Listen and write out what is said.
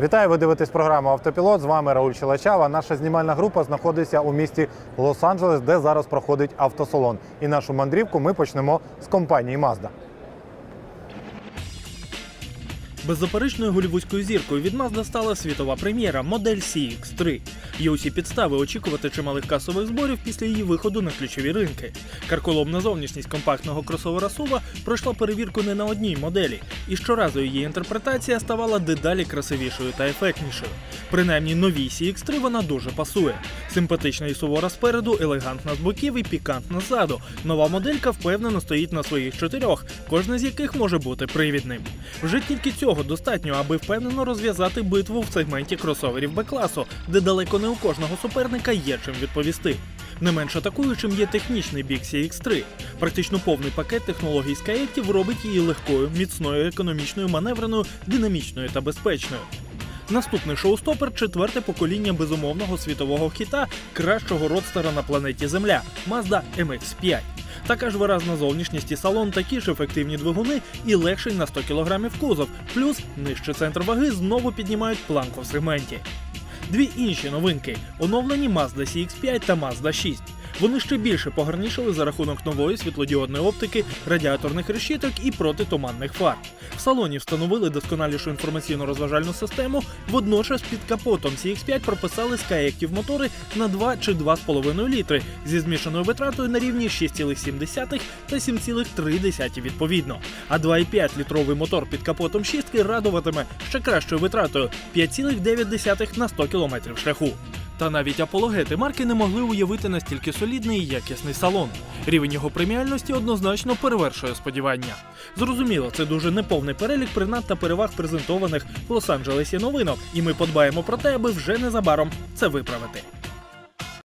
Вітаю, ви дивитесь програму Автопілот. З вами Рауль Челачава. Наша знімальна група знаходиться у місті Лос-Анджелес, де зараз проходить автосалон. І нашу мандрівку ми почнемо з компанії Mazda. Беззаперечною голівудською зіркою від Mazda стала світова прем'єра модель CX-3. Є усі підстави очікувати чималих касових зборів після її виходу на ключові ринки. Карколомна зовнішність компактного кросовера SUV пройшла перевірку не на одній моделі, і щоразу її інтерпретація ставала дедалі красивішою та ефектнішою. Принаймні новій CX-3 вона дуже пасує. Симпатична і сувора спереду, елегантна з боків і пікантна ззаду. Нова моделька впевнено стоїть на своїх чотирьох, кожна з яких може бути привідним. Вже тільки цього достатньо, аби впевнено розв'язати битву в сегменті кросоверів Б-класу, де далеко не у кожного суперника є чим відповісти. Не менш атакуючим є технічний бік CX-3. Практично повний пакет технологій Skyactiv робить її легкою, міцною, економічною, маневреною, динамічною та безпечною. Наступний шоустопер четверте покоління безумовного світового хіта кращого родстера на планеті Земля Mazda MX-5. Така ж виразна зовнішність і салон, такі ж ефективні двигуни і легший на 100 кг кузов, плюс нижчий центр ваги знову піднімають планку в сегменті. Дві інші новинки оновлені Mazda CX-5 та Mazda 6. Вони ще більше погарнішали за рахунок нової світлодіодної оптики, радіаторних решіток і протитуманних фар. В салоні встановили досконалішу інформаційно-розважальну систему. Водночас під капотом CX-5 прописали Skyactiv мотори на 2 чи 2,5 літри зі змішаною витратою на рівні 6,7 та 7,3 відповідно. А 2,5 літровий мотор під капотом шістки радуватиме ще кращою витратою 5,9 на 100 км шляху. Та навіть апологети марки не могли уявити настільки солідний і якісний салон. Рівень його преміальності однозначно перевершує сподівання. Зрозуміло, це дуже неповний перелік принад та переваг презентованих в Лос-Анджелесі новинок, і ми подбаємо про те, аби вже незабаром це виправити.